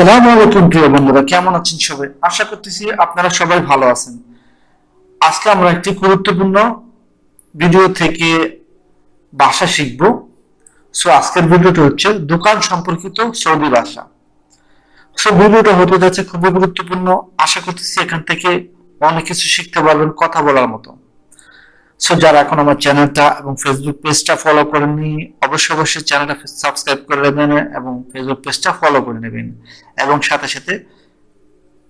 আসসালামু আলাইকুম প্রিয় বন্ধুরা, কেমন আছেন সবাই? আশা করতেছি আপনারা সবাই ভালো আছেন। আজকে আমরা একটি গুরুত্বপূর্ণ ভিডিও থেকে ভাষা শিখব। সো আজকের ভিডিওটা হচ্ছে দোকান সম্পর্কিত সৌদি ভাষা। সো ভিডিওটা হতে যাচ্ছে খুবই গুরুত্বপূর্ণ। আশা করতেছি এখান থেকে অনেক কিছু শিখতে পারবেন কথা বলার মতো। সো যারা এখন আমার চ্যানেলটা এবং ফেসবুক পেজটা ফলো করেননি, অবশ্যই অবশ্যই চ্যানেলটা সাবস্ক্রাইব করে নেবেন এবং ফেসবুক পেজটা ফলো করে নেবেন এবং সাথে সাথে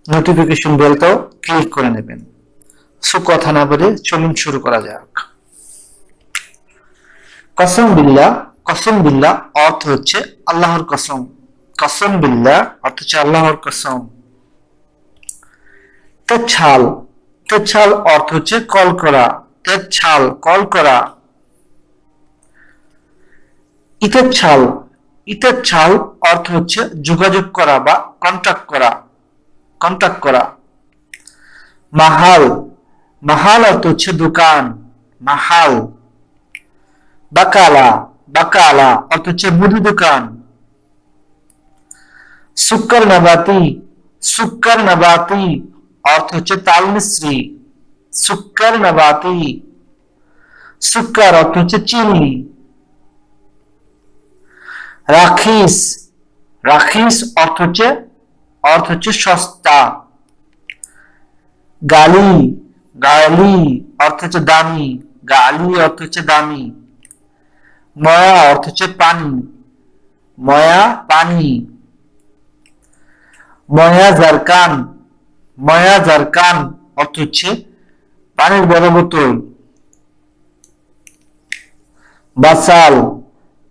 নোটিফিকেশন বেলটাও ক্লিক করে নেবেন। সো কথা না বলে চলুন শুরু করা যাক। কসম বিল্লাহ কসম বিল্লাহ অর্থ হচ্ছে আল্লাহর কসম। কসম বিল্লাহ অর্থ হচ্ছে আল্লাহর কসম। তো ছাল তো ছাল অর্থ হচ্ছে কল করা। তেছাল কল করা। ইতের ছাল ইতের ছাল অর্থ হচ্ছে যোগাযোগ করা বা কন্টাক্ট করা কন্টাক্ট করা। মাহাল মাহাল অর্থ হচ্ছে দোকান, মাহাল। বাকালা বাকালা অর্থ হচ্ছে মুদি দোকান। সুক্কর নাবাতি সুক্কর নাবাতি অর্থ হচ্ছে তাল মিশ্রি সুক্কর নাবাতি সুক্কর অর্থ হচ্ছে চিনি রাখিস রাখিস অর্থ হচ্ছে অর্থ হচ্ছে সস্তা গালি গালি অর্থ হচ্ছে দামি গালি অর্থ হচ্ছে দামি ময়া অর্থ হচ্ছে পানি ময়া পানি ময়া জারকান ময়া জারকান অর্থ হচ্ছে পানির বড় বোতল বাসাল।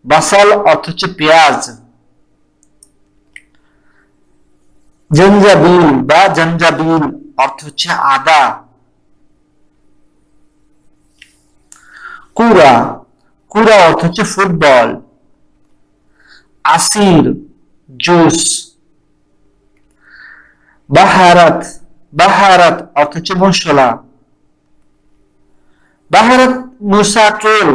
বাসাল অর্থ হচ্ছে পেঁয়াজ। জঞ্জাবিল বা জঞ্জাবিল অর্থ হচ্ছে আদা। কুরা কুরা অর্থ হচ্ছে ফুটবল। আসির। জুস। বাহারাত। বাহারাত অর্থ হচ্ছে মশলা। বাহারাত মুসাকেল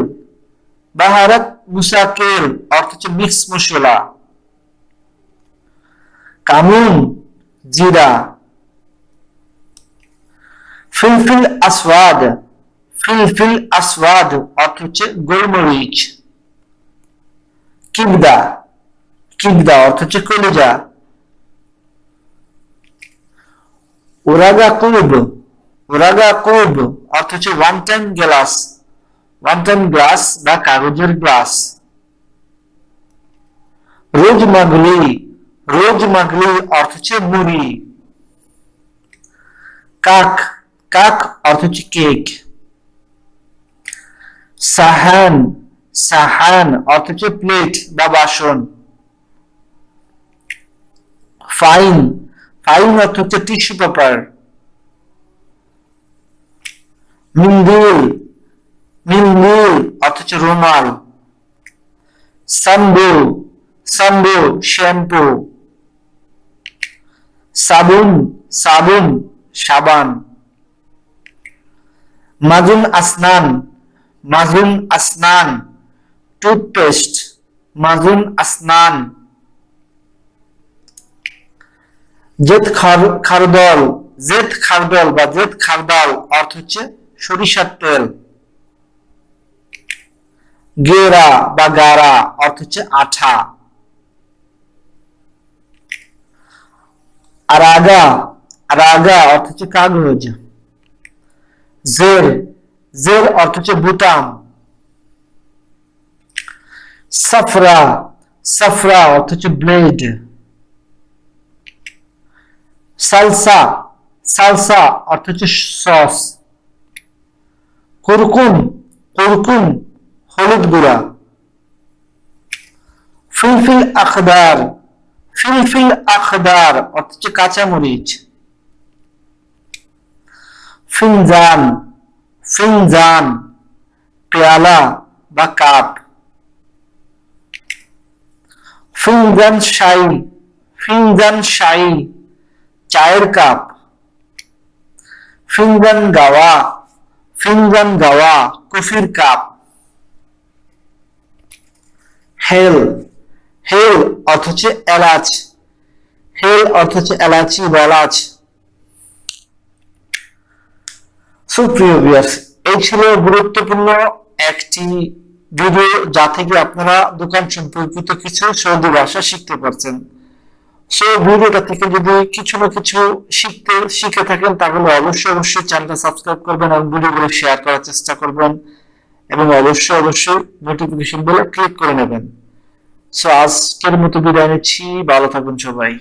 বাহারাত মুসাকেল অর্থ হচ্ছে মিক্স মশলা কামুন জিরা ফিলফিল আসওয়াদ ফিলফিল আসওয়াদ অর্থ হচ্ছে গোলমরিচ কিবদা কিবদা অর্থ হচ্ছে কলিজা ওরাগা কুব ওরাগা কুব অর্থ হচ্ছে one time glass one time glass বা কাগজের গ্লাস রোজ মাগলি রোজ মাগলি অর্থ হচ্ছে মুড়ি। কাক কাক অর্থ হচ্ছে কেক সাহান সাহান অর্থ হচ্ছে প্লেট বা বাসন। ফাইন ফাইন অর্থ হচ্ছে টিস্যু পেপার মিন্দিল অর্থ হচ্ছে রুমাল। সাম্বু সাম্বু শ্যাম্পু। সাবুন সাবুন, সাবান। মাজুন আসনান মাজুন আসনান। টুথপেস্ট, মাজুন আসনান। জেদ খারদল জেদ খারদল বা জেদ খারদাল অর্থ হচ্ছে সরিষার তেল। গেরা বা গারা, অর্থ হচ্ছে আঠা। আর আগা অর্থ হচ্ছে কাগজ। জের জের অর্থ হচ্ছে বুতাম। সাফরা সাফরা অর্থ হচ্ছে ব্লেড সালসা সালসা অর্থ হচ্ছে সস। কুরকুম কুরকুম হলুদ গুঁড়া। ফিলফিল আখদার ফিলফিল আখদার অর্থ হচ্ছে কাঁচামরিচ ফিনজান ফিনজান পেয়ালা বা কাপ। ফিনজান শাই ফিনজান শাই চায়ের কাপ। ফিনজান গাওয়া। ফিনজান গাওয়া, কফির কাপ। হেল হেল অর্থ হচ্ছে এলাচ। হেল অর্থ হচ্ছে এলাচি বা এলাচ। সুপ্রিয় ভিউয়ার্স এই ছিল গুরুত্বপূর্ণ একটি ভিডিও যা থেকে আপনারা দোকান সম্পর্কিত কিছু সৌদি ভাষা শিখতে পারছেন। সেই ভিডিওটা থেকে যদি কিছু না কিছু শিখতে, শিখে থাকেন, তাহলে অবশ্যই অবশ্যই চ্যানেলটা সাবস্ক্রাইব করবেন এবং ভিডিওগুলো শেয়ার করার চেষ্টা করবেন। এবং অবশ্যই অবশ্যই নোটিফিকেশন বেলে ক্লিক করে নেবেন। সো আজকের মতো বিদায় নিচ্ছি। ভালো থাকুন সবাই।